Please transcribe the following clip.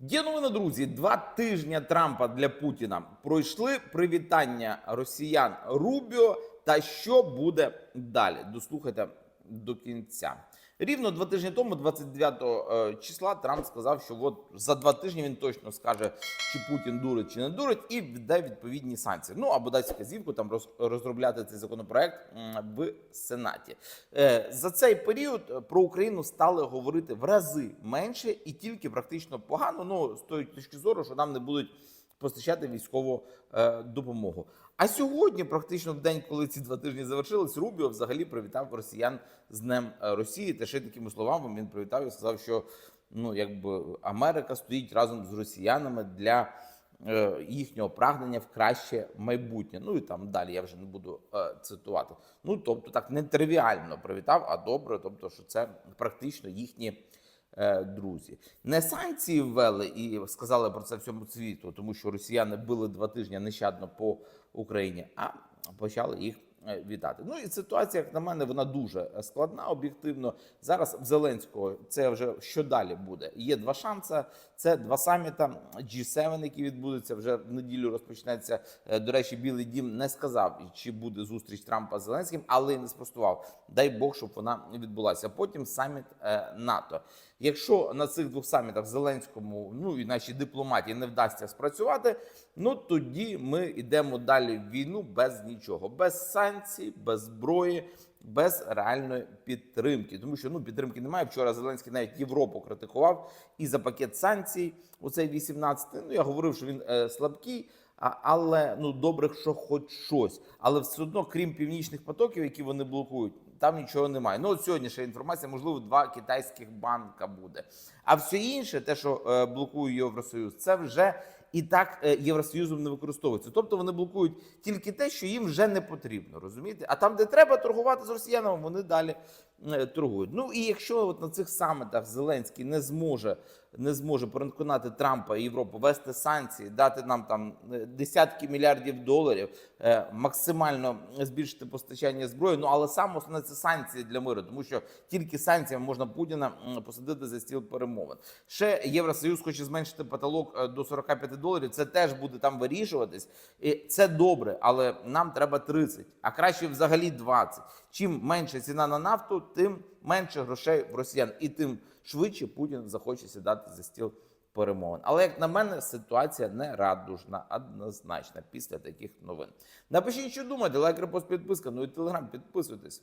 Є новина, друзі. Два тижні Трампа для Путіна пройшли привітання росіян Рубіо. Та що буде далі? Дослухайте до кінця. Рівно два тижні тому, 29 е, числа, Трамп сказав, що от за два тижні він точно скаже, чи Путін дурить чи не дурить, і віддає відповідні санкції. Ну або дасть вказівку там розробляти цей законопроект в Сенаті. Е, За цей період е, про Україну стали говорити в рази менше і тільки практично погано. Ну з тої точки зору, що нам не будуть постачати військову е, допомогу. А сьогодні, практично в день, коли ці два тижні завершились, Рубіо взагалі привітав росіян з Днем е, Росії. Та ще такими словами він привітав і сказав, що ну якби Америка стоїть разом з росіянами для е, їхнього прагнення в краще майбутнє. Ну і там далі я вже не буду е, цитувати. Ну тобто, так не тривіально привітав, а добре, тобто, що це практично їхні друзі. Не санкції ввели і сказали про це всьому світу, тому що росіяни били два тижні нещадно по Україні, а почали їх. Е, Вітати. Ну і ситуація, як на мене, вона дуже е, складна. Об'єктивно зараз в Зеленського це вже що далі буде. Є два шанси. Це два саміта G7, які відбудуться вже в неділю. Розпочнеться. Е, До речі, Білий Дім не сказав, чи буде зустріч Трампа з Зеленським, але й не спростував. Дай Бог, щоб вона відбулася. Потім саміт НАТО. Якщо на цих двох самітах Зеленському, ну і нашій дипломатії не вдасться спрацювати, ну тоді ми йдемо далі в війну без нічого, без санкцій, без зброї, без реальної підтримки. Тому що ну підтримки немає. Вчора Зеленський навіть Європу критикував і за пакет санкцій. У цей 18 Ну я говорив, що він е, слабкий. Але ну добре, що хоч щось. Але все одно, крім північних потоків, які вони блокують, там нічого немає. Ну от сьогодні ще інформація, можливо, два китайських банка буде. А все інше, те, що е, блокує Євросоюз, це вже і так е, Євросоюзом не використовується. Тобто вони блокують тільки те, що їм вже не потрібно, розумієте? А там, де треба торгувати з росіянами, вони далі е, торгують. Ну і якщо от на цих самітах Зеленський не зможе не зможе переконати Трампа і Європу вести санкції, дати нам там е, десятки мільярдів доларів, максимально збільшити постачання зброї. Ну але саме основне це санкції для миру, тому що тільки санкціями можна Путіна посадити за стіл перемовин. Ще Євросоюз хоче зменшити потолок до 45 доларів. Це теж буде там вирішуватись, і це добре, але нам треба 30, а краще взагалі 20. Чим менша ціна на нафту, тим менше грошей в росіян, і тим швидше Путін захоче сідати за стіл перемовин. Але як на мене, ситуація не радужна, однозначна після таких новин. Напишіть, що думаєте, лайк, репост, підписка. Ну і телеграм, підписуйтесь.